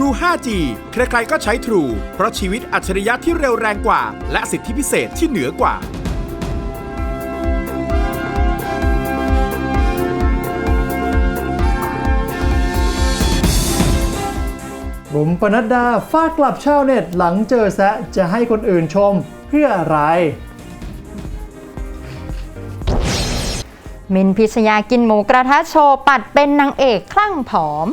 True 5G ใครๆก็ใช้ True เพราะชีวิตอัจฉริยะที่เร็วแรงกว่า และสิทธิพิเศษที่เหนือกว่า บุ๋มปนัดดาฟาดกลับชาวเน็ตหลังเจอแซะจะให้คนอื่นชมเพื่ออะไรมินพิชยากินหมูกระทะโชว์ปัดเป็นนางเอกคลั่งผอม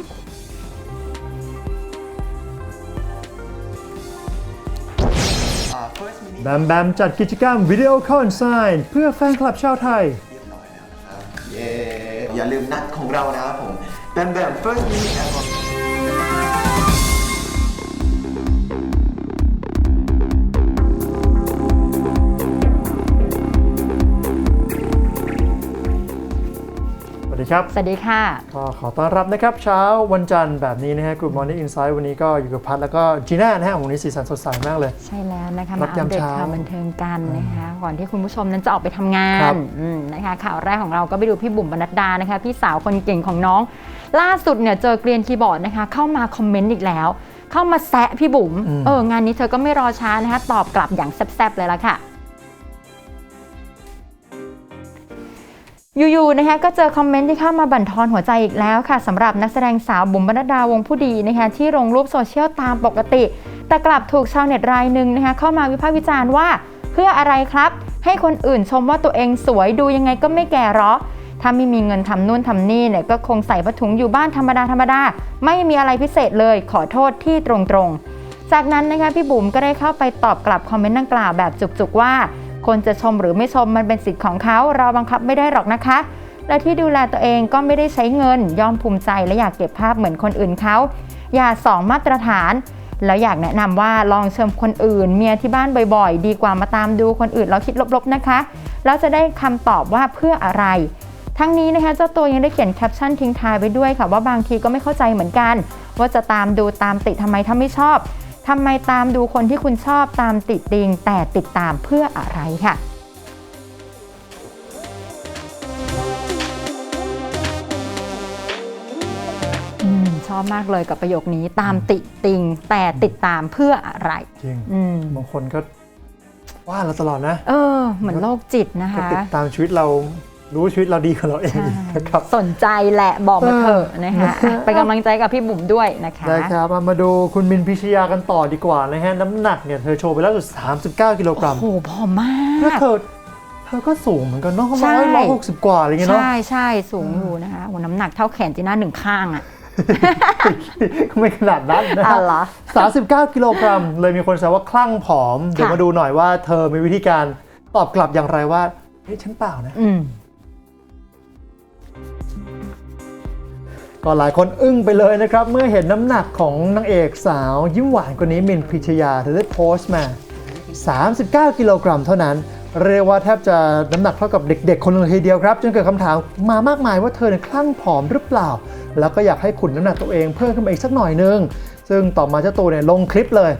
แบมแบมจัดกิจกรรมวิดีโอคอนไซน์เพื่อแฟนคลับชาวไทยเย้ อย่าลืมนัดของเรานะครับผมแบมแบม first mini album ดีครับ สวัสดีค่ะ ก็ขอต้อนรับนะครับ เช้าวันจันทร์แบบนี้นะฮะ Good Morning Insight วันนี้ก็อยู่กับพัดแล้วก็จีน่านะฮะวันนี้สีสันสดใสมากเลย ใช่แล้วนะคะรัมาบอัยาปมเดตเช้าข่าวบันเทิงกันนะคะก่อนที่คุณผู้ชมนั้นจะออกไปทำงาครันบอืมนะคะข่าวแรกของเราก็ไปดูพี่บุ๋มบรรณดดานะคะ พี่สาวคนเก่งของน้อง ล่าสุดเนี่ยเจอเกรียนคีย์บอร์ดนะคะ เข้ามาคอมเมนต์อีกแล้ว เข้ามาแซะพี่บุ๋มเอองานนี้เธอก็ไม่รอช้านะคะตอบกลับอย่างแซ่บๆเลยละค่ะ อยู่ๆนะคะก็เจอคอมเมนต์ที่เข้ามาบั่นทอนหัวใจอีกแล้วค่ะสำหรับนักแสดงสาวบุ๋มบรรดาวงผู้ดีนะคะที่ลงรูปโซเชียลตามปกติ แต่กลับถูกชาวเน็ตรายหนึ่งนะคะเข้ามาวิพากษ์วิจารณ์ว่า เพื่ออะไรครับ ให้คนอื่นชมว่าตัวเองสวยดูยังไงก็ไม่แก่หรอถ้าไม่มีเงินทำนู่นทำนี่เนี่ยก็คงใส่ผ้าถุงอยู่บ้านธรรมดาธรรมดาไม่มีอะไรพิเศษเลยขอโทษที่ตรงๆ จากนั้นนะคะพี่บุ๋มก็ได้เข้าไปตอบกลับคอมเมนต์ดังกล่าวแบบจุกๆว่า คนจะชมหรือไม่ชมมันเป็นสิทธิ์ของเขาเราบังคับไม่ได้หรอกนะคะ และที่ดูแลตัวเองก็ไม่ได้ใช้เงินยอมภูมิใจและอยากเก็บภาพเหมือนคนอื่นเขาอย่าสองมาตรฐาน แล้วอยากแนะนำว่าลองเชิญคนอื่น เมียที่บ้านบ่อยๆ ดีกว่ามาตามดูคนอื่นแล้วคิดลบๆนะคะแล้วจะได้คำตอบว่าเพื่ออะไร ทั้งนี้นะคะเจ้าตัวยังได้เขียนแคปชั่นทิ้งท้ายไว้ด้วยค่ะว่าบางทีก็ไม่เข้าใจเหมือนกัน ว่าจะตามดูตามติทำไมถ้าไม่ชอบ ทำไมตามดูคนที่คุณชอบตามติดติง แต่ติดตามเพื่ออะไรค่ะอืมชอบมากเลยกับประโยคนี้ตามติติง แต่ติดตามเพื่ออะไรจริงอืมบางคนก็ว่าเราตลอดนะ เออ เหมือนโรคจิตนะก็คะติดตามชีวิตเรา รู้ชีวิตเราดีกว่าเราเองใช่นะครับสนใจแหละบอกมาเถอะนะคะเออไปนกำลังใจกับพี่บุ๋มด้วยนะคะได้ครับมามาดูคุณมินพิชยากันต่อดีกว่านะฮะน้ำหนักเนี่ยเธอโชว์ไปแล้วสุด39 กิโลกรัมโอ้โหผอมมาแล้วกเธอเธอก็สูงเหมือนกันเนาะใช่ร้อยร้อยหกสิบกว่าอะไรเงี้ยเนาะใช่ใช่สูงอยู่นะคะโอ้น้ำหนักเท่าแขนจีน่าหนึ่งข้างอะก็ไม่ขนาดนั้นนะอ๋อเหรอ39กิโลกรัม เลยมีคนแซวว่าคลั่งผอม เดี๋ยวมาดูหน่อยว่าเธอมีวิธีการตอบกลับอย่างไรว่าเฮ้ยฉันเปล่านะ ก็หลายคนอึ้งไปเลยนะครับ เมื่อเห็นน้ำหนักของนางเอกสาว ยิ้มหวานคนนี้มินพิชยาเธอได้โพสต์มา 39 กิโลกรัมเท่านั้น เรียกว่าแทบจะน้ำหนักเท่ากับเด็ก ๆ คนหนึงเลยทีเดียวครับ จนเกิดคำถามมามากมายว่าเธอเนี่ยคลั่งผอมหรือเปล่า แล้วก็อยากให้ขุนน้ำหนักตัวเองเพิ่มขึ้นมาอีกสักหน่อยนึง ซึ่งต่อมาเจ้าตัวเนี่ยลงคลิปเลย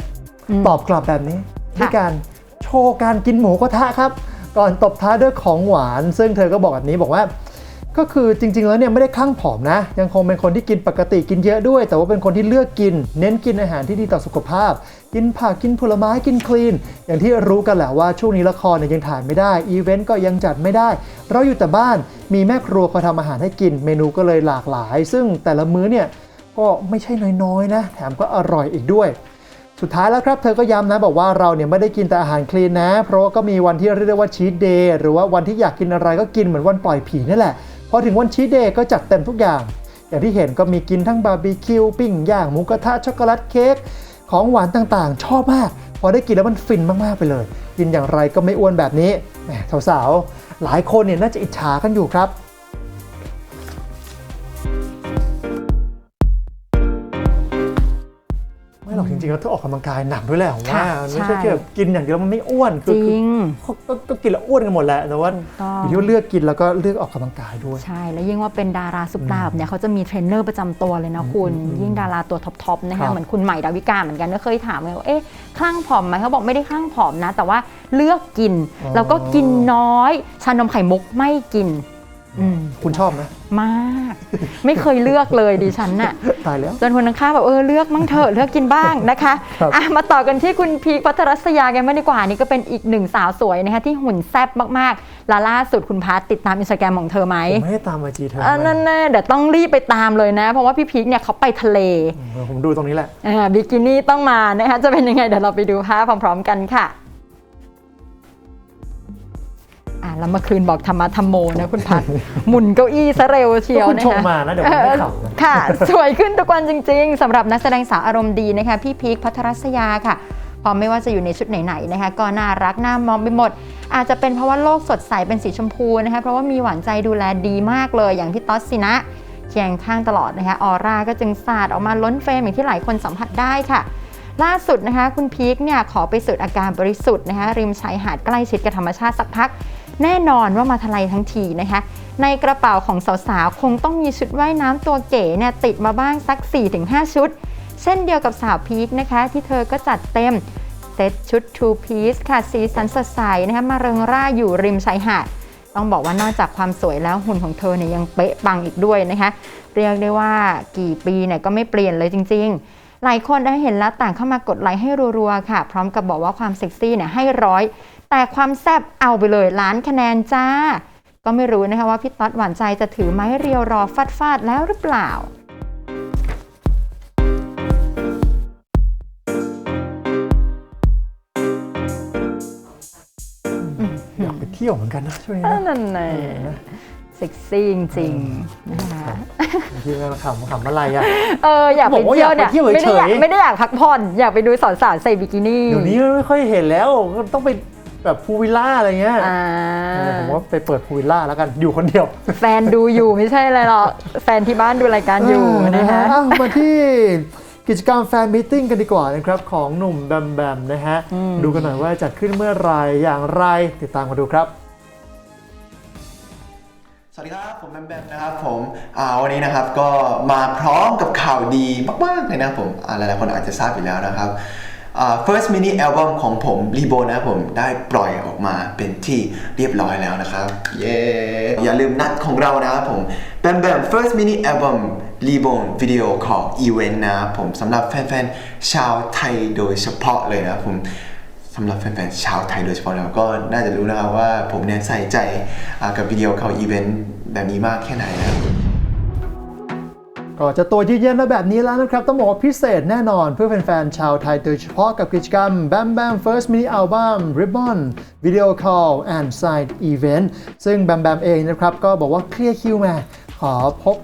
อืมตอบกลับแบบนี้ค่ะด้วยการโชว์การกินหมูกระทะครับ ก่อนตบท้ายด้วยของหวาน ซึ่งเธอก็บอกแบบนี้บอกว่า ก็คือจริงๆ แล้วเนี่ยไม่ได้คลั่งผอมนะ ยังคงเป็นคนที่กินปกติกินเยอะด้วย แต่ว่าเป็นคนที่เลือกกิน เน้นกินอาหารที่ดีต่อสุขภาพ กินผักกินผลไม้กินคลีน อย่างที่รู้กันแหละว่าช่วงนี้ละครเนี่ยยังถ่ายไม่ได้ อีเวนต์ก็ยังจัดไม่ได้ เราอยู่แต่บ้านมีแม่ครัวคอยทำอาหารให้กิน เมนูก็เลยหลากหลาย ซึ่งแต่ละมื้อเนี่ยก็ไม่ใช่น้อยๆนะ แถมก็อร่อยอีกด้วยสุดท้ายแล้วครับเธอก็ย้ำนะบอกว่าเราเนี่ยไม่ได้กินแต่อาหารคลีนนะ เพราะว่าก็มีวันที่เรียกว่าชีตเดย์หรือว่าวันที่อยากกินอะไรก็กินเหมือนวันปล่อยผีนี่แหละ พอถึงวันชีเดย์ก็จัดเต็มทุกอย่าง อย่างที่เห็นก็มีกินทั้งบาร์บีคิวปิ้งย่างหมูกระทะช็อกโกแลตเค้กของหวานต่างๆ ชอบมาก พอได้กินแล้วมันฟินมากๆไปเลย กินอย่างไรก็ไม่อ้วนแบบนี้แหมสาวๆหลายคนเนี่ยน่าจะอิจฉากันอยู่ครับ รอกจริงๆแล้วเธอออกกำลังกายหนักด้วยแหละผมว่าค่ะมันไม่ใช่ใช่ แค่แบบกินอย่างเดียวมันไม่อ้วนจคือริง คือก็ก็กินแล้วอ้วนกันหมดแหละแต่ว่าถูกต้อง อยู่ที่ว่าเลือกกินแล้วก็เลือกออกกำลังกายด้วย ใช่ แล้วยิ่งว่าเป็นดาราซุปตาแบบเนี้ยเขาจะมีเทรนเนอร์ประจำตัวเลยนะคุณ ยิ่งดาราตัวท็อปๆนะครัคะบ เหมือนคุณใหม่ดาวิกาเหมือนกันก็เคยถามเลยว่าเอ๊ะคลั่งผอมไหมเขาบอกไม่ได้คลั่งผอมนะ แต่ว่าเลือกกิน แล้วก็กินน้อย ชานมไข่มุกไม่กิน อืมคุณชอบไหมมาก ไม่เคยเลือกเลยดิฉันน่ะ ตายแล้ว จนคนข้างๆแบบเออเลือกมั่งเถอะเลือกกินบ้างนะคะครับ อะมาต่อกันที่คุณพีคพัทรัสยากันมางดีกว่านี่ก็เป็นอีกหนึ่งสาวสวยนะคะที่หุ่นแซ่บมากๆและล่าสุดคุณพัทติดตามอินสตาแกรมของเธอไหมผมไม่ให้ตามไอจีเธออันนั้นแน่เดี๋ยวต้องรีบไปตามเลยนะ เพราะว่าพี่พีคเนี่ยเขาไปทะเลเออผมดูตรงนี้แหละ อ่าบิกินี่ต้องมานะคะจะเป็นยังไงเดี๋ยวเราไปดูภาพพร้อม ๆ กันค่ะ แล้วเมื่อคืนบอกธรรมะธรรมโมนะคุณพัทหมุนเก้าอี้ซะเร็วเชียวก็คุณนะชมคะมานะเดี๋ยวผมไม่ขำนะค่ะ สวยขึ้นทุกวันจริง ๆสำหรับนักแสดงสาวอารมณ์ดีนะคะ พี่พีคพัทรัสยาค่ะพอไม่ว่าจะอยู่ในชุดไหนๆนะคะ ก็น่ารักน่ามองไปหมด อาจจะเป็นเพราะว่าโลกสดใสเป็นสีชมพูนะคะ เพราะว่ามีหวานใจดูแลดีมากเลยอย่างพี่ต๊อตสินะเคียงข้างตลอดนะคะออร่าก็จึงสาดออกมาล้นเฟรมอย่างที่หลายคนสัมผัสได้ค่ะ ล่าสุดนะคะ คุณพีคเนี่ยขอไปสูดอาการบริสุทธิ์นะคะริมชายหาดใกล้ชิดกับธรรมชาติสักพัก แน่นอนว่ามาทลายทั้งทีนะคะ ในกระเป๋าของสาวๆ คงต้องมีชุดว่ายน้ำตัวเก๋เนี่ยติดมาบ้างสัก 4-5 ชุด เช่นเดียวกับสาวพีคนะคะ ที่เธอก็จัดเต็มเซตชุด two piece ค่ะสีสันสดใสนะคะมาเริงร่าอยู่ริมชายหาด ต้องบอกว่านอกจากความสวยแล้วหุ่นของเธอเนี่ยยังเป๊ะปังอีกด้วยนะคะ เรียกได้ว่ากี่ปีเนี่ยก็ไม่เปลี่ยนเลยจริง ๆ หลายคนได้เห็นแล้วต่างเข้ามากดไลค์ให้รัวๆค่ะ พร้อมกับบอกว่าความเซ็กซี่เนี่ยให้ร้อย แต่ความแซ่บเอาไปเลยล้านคะแนนจ้า ก็ไม่รู้นะคะว่าพี่ต๊อดหวานใจจะถือไม้เรียวรอฟาดฟาดๆแล้วหรือเปล่าอยากไปเที่ยวเหมือนกันนะช่วงนี้นะนั่นไงเซ็กซี่จริงๆนะคะบางทีเราขำขำอะไรอะเอออยากไปบอกว่าเที่ยวเนี่ยอยากไปเที่ยวไม่ได้อยากเฉยๆไม่ได้อยากพักผ่อนอยากไปดูสาวสาวๆใส่บิกินี่เดี๋ยวนี้ไม่ค่อยเห็นแล้วก็ต้องไป แบบพูลวิลล่าอะไรเงี้ยอ่าเออผมว่าไปเปิดพูลวิลล่าแล้วกันอยู่คนเดียว แฟนดูอยู่ไม่ใช่อะไรหรอกแฟนที่บ้านดูรายการอยู่นะคะอ้าวมาที่กิจกรรมแฟนมิทติ้งกันดีกว่านะครับ ของหนุ่มแบมแบมนะฮะ ดูกันหน่อยว่าจัดขึ้นเมื่อไหรอย่างไรติดตามมาดูครับสวัสดีครับ ผมแบมแบมนะครับผมอ่าวันนี้นะครับก็มาพร้อมกับข่าวดีมากๆเลยนะครับผมอ่าหลายๆคนอาจจะทราบอยู่แล้วนะครับอ่า first mini album ของผมรีโบนะผมได้ปล่อยออกมาเป็นที่เรียบร้อยแล้วนะครับ เย้ อย่าลืมนัดของเรานะครับผมแบมแบม first mini album รีโบนวิดีโอคอลอีเวนต์นะผมสำหรับแฟนๆ ชาวไทยโดยเฉพาะเลยนะผมสำหรับแฟนๆ ชาวไทยโดยเฉพาะแล้วก็น่าจะรู้นะครับว่าผมเนี่ยใส่ใจกับวิดีโอเขาอีเวนต์แบบนี้มากแค่ไหนนะครับ ก็จะตัวยืนยันมาแบบนี้แล้วนะครับ ต้องบอกว่าพิเศษแน่นอนเพื่อแฟนๆชาวไทยโดยเฉพาะกับกิจกรรม Bam Bam First Mini Album Ribbon Video Call and Side Event ซึ่ง Bam Bam เองนะครับ ก็บอกว่าเคลียร์คิวมาขอพบ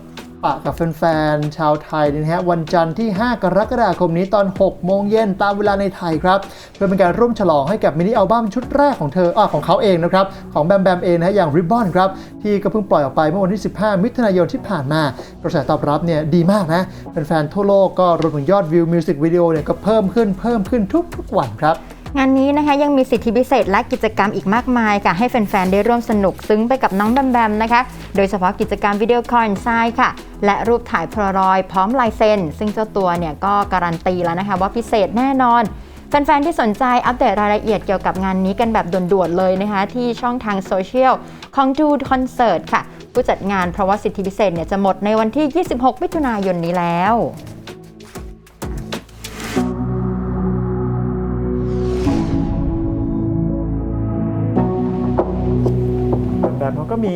ปะกับแฟนๆ ชาวไทยนะฮะวันจันทร์ที่ 5 กรกฎาคมนี้ตอน 6 โมงเย็นตามเวลาในไทยครับ เพื่อเป็นการร่วมฉลองให้กับมินิอัลบั้มชุดแรกของเธออของเขาเองนะครับ ของแบมแบมเองนะฮะอย่าง Ribbon ครับ ที่ก็เพิ่งปล่อยออกไปเมื่อวันที่ 15 มิถุนายนที่ผ่านมากระแสตอบรับเนี่ยดีมากนะแฟนๆทั่วโลกก็รวมถึงยอดวิวมิวสิกวิดีโอเนี่ยก็เพิ่มขึ้นเพิ่มขึ้นทุกๆวันครับ งานนี้นะคะยังมีสิทธิพิเศษและกิจกรรมอีกมากมายค่ะให้แฟนๆ ได้ร่วมสนุกซึ้งไปกับน้องแบมแบมนะคะ โดยเฉพาะกิจกรรมวิดีโอคอลไซน์ค่ะ และรูปถ่ายพลารอยพร้อมลายเซ็น ซึ่งเจ้าตัวเนี่ยก็การันตีแล้วนะคะว่าพิเศษแน่นอน แฟนๆ ที่สนใจอัปเดตรายละเอียดเกี่ยวกับงานนี้กันแบบด่วนๆ เลยนะคะ ที่ช่องทางโซเชียลของดูคอนเสิร์ตค่ะ ผู้จัดงานเพราะว่าสิทธิพิเศษเนี่ยจะหมดในวันที่ 26 มิถุนายนนี้แล้ว ก็มี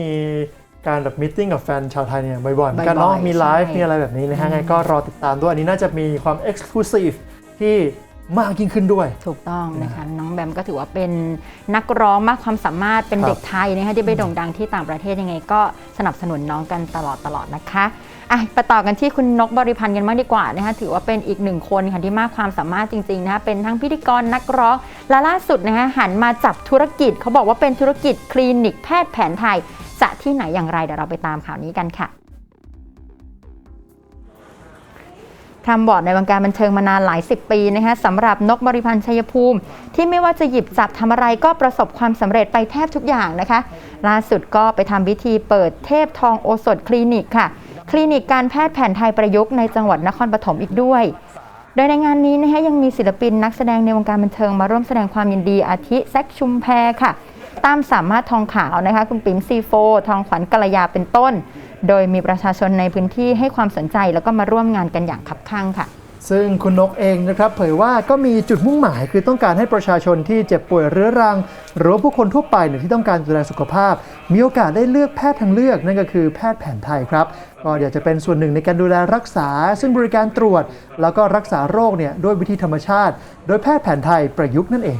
การแบบมิทติ้งกับแฟนชาวไทยเนี่ยบ่อยๆเหมือนกันเนาะบ่อยๆมีไลฟ์ใช่ มีอะไรแบบนี้นะฮะไงก็รอติดตามด้วย อันนี้น่าจะมีความเอ็กซ์คลูซีฟที่มากยิ่งขึ้นด้วย ถูกต้องนะคะน้องแบมก็ถือว่าเป็นนักร้องมากความสามารถเป็นครับ เด็กไทยนะคะที่ไปโด่งดังที่ต่างประเทศยังไงก็สนับสนุนน้องกันตลอดตลอดนะคะ อะไปต่อกันที่คุณนกบริพันธ์กันบ้างดีกว่านะคะถือว่าเป็นอีกหนึ่งคนค่ะที่มากความสามารถจริงๆนะคะเป็นทั้งพิธีกรนักร้องและล่าสุดนะคะหันมาจับธุรกิจเขาบอกว่าเป็นธุรกิจคลินิกแพทย์แผนไทยจะที่ไหนอย่างไรเดี๋ยวเราไปตามข่าวนี้กันค่ะทำบอร์ดในวงการบันเทิงมานานหลายสิบปีนะคะสำหรับนกบริพันธ์ชัยภูมิ ที่ไม่ว่าจะหยิบจับทำอะไรก็ประสบความสำเร็จไปแทบทุกอย่างนะคะ ล่าสุดก็ไปทำพิธีเปิดเทพทองโอสถคลินิกค่ะ คลินิกการแพทย์แผนไทยประยุกต์ในจังหวัดนครปฐมอีกด้วย โดยในงานนี้นะคะยังมีศิลปินนักแสดงในวงการบันเทิงมาร่วมแสดงความยินดีอาทิแซคชุมแพรค่ะตามสามารถทองขาวนะคะ คุณปิ๋มซีโฟทองขวัญกัลยาเป็นต้น โดยมีประชาชนในพื้นที่ให้ความสนใจแล้วก็มาร่วมงานกันอย่างคับคั่งค่ะ ซึ่งคุณนกเองนะครับเผยว่าก็มีจุดมุ่งหมายคือต้องการให้ประชาชนที่เจ็บป่วยเรื้อรัง หรือผู้คนทั่วไปเนี่ยที่ต้องการดูแลสุขภาพ มีโอกาสได้เลือกแพทย์ทางเลือกนั่นก็คือแพทย์แผนไทยครับก็อยากจะเป็นส่วนหนึ่งในการดูแลรักษา ซึ่งบริการตรวจ แล้วก็รักษาโรคเนี่ยด้วยวิธีธรรมชาติ โดยแพทย์แผนไทยประยุกต์นั่นเอง